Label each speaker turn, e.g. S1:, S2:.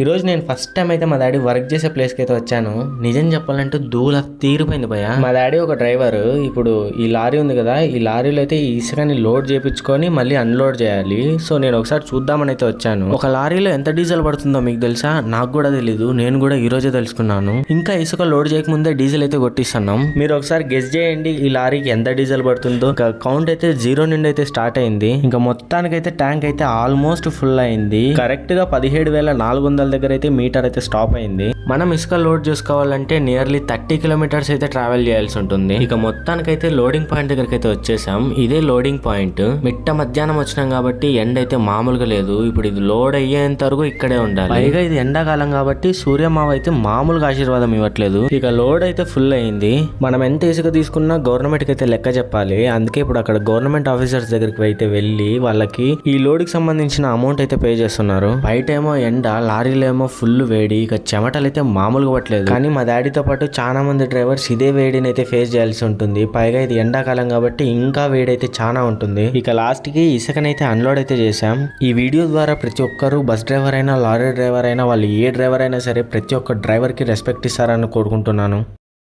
S1: ఈరోజు నేను first time అయితే మా డాడీ వర్క్ చేసే ప్లేస్కి అయితే వచ్చాను. నిజం చెప్పాలంటే దూల తీరిపోయింది భయ మా డాడీ ఒక డ్రైవర్ ఇప్పుడు ఈ లారీ ఉంది కదా ఈ లారీలో అయితే ఈ ఇసుకని లోడ్ చేయించుకొని మళ్ళీ అన్లోడ్ చేయాలి. సో నేను ఒకసారి చూద్దామని అయితే వచ్చాను. ఒక లారీలో ఎంత డీజిల్ పడుతుందో మీకు తెలుసా? నాకు కూడా తెలీదు. నేను కూడా ఈ రోజే తెలుసుకున్నాను. ఇంకా ఇసుక లోడ్ చేయకముందే డీజిల్ అయితే కొట్టిస్తున్నాం. మీరు ఒకసారి గెస్ చేయండి ఈ లారీకి ఎంత డీజిల్ పడుతుందో. ఇంకా కౌంట్ అయితే జీరో నుండి అయితే స్టార్ట్ అయింది. ఇంకా మొత్తానికైతే ట్యాంక్ అయితే ఆల్మోస్ట్ ఫుల్ అయింది. కరెక్ట్గా పదిహేడు వేల నాలుగు వందల దగ్గర అయితే మీటర్ అయితే స్టాప్ అయింది. మనం ఇసుక లోడ్ చేసుకోవాలంటే నియర్లీ థర్టీ కిలోమీటర్స్ అయితే ట్రావెల్ చేయాల్సి ఉంటుంది. ఇక మొత్తానికైతే లోడింగ్ పాయింట్ దగ్గరికి అయితే వచ్చేసాం. ఇదే లోడింగ్ పాయింట్ మిట్ట మధ్యాహ్నం వచ్చినాం కాబట్టి ఎండ అయితే మామూలుగా లేదు. ఇప్పుడు ఇది లోడ్ అయ్యేంత వరకు ఇక్కడే ఉండాలి. పైగా ఇది ఎండాకాలం కాబట్టి సూర్యమావ అయితే మామూలుగా ఆశీర్వాదం ఇవ్వట్లేదు. ఇక లోడ్ అయితే ఫుల్ అయింది. మనం ఎంత ఇసుక తీసుకున్నా గవర్నమెంట్కి అయితే లెక్క చెప్పాలి. అందుకే ఇప్పుడు అక్కడ గవర్నమెంట్ ఆఫీసర్స్ దగ్గరికి అయితే వెళ్ళి వాళ్ళకి ఈ లోడ్కి సంబంధించిన అమౌంట్ అయితే పే చేస్తున్నారు. బయట ఏమో ఎండ లారీలు ఏమో ఫుల్ వేడి ఇక చెమటలు అయితే మామూలుగా పట్టలేదు. కానీ మా డాడీతో పాటు చాలా మంది డ్రైవర్స్ ఇదే వేడిని అయితే ఫేస్ చేయాల్సి ఉంటుంది. పైగా ఇది ఎండాకాలం కాబట్టి ఇంకా వేడి అయితే చాలా ఉంటుంది. ఇక లాస్ట్కి ఇసుకనైతే అన్లోడ్ అయితే చేశాం. ఈ వీడియో ద్వారా ప్రతి ఒక్కరు బస్ డ్రైవర్ అయినా లారీ డ్రైవర్ అయినా వాళ్ళు ఏ డ్రైవర్ అయినా సరే ప్రతి ఒక్క డ్రైవర్కి రెస్పెక్ట్ ఇస్తారని కోరుకుంటున్నాను.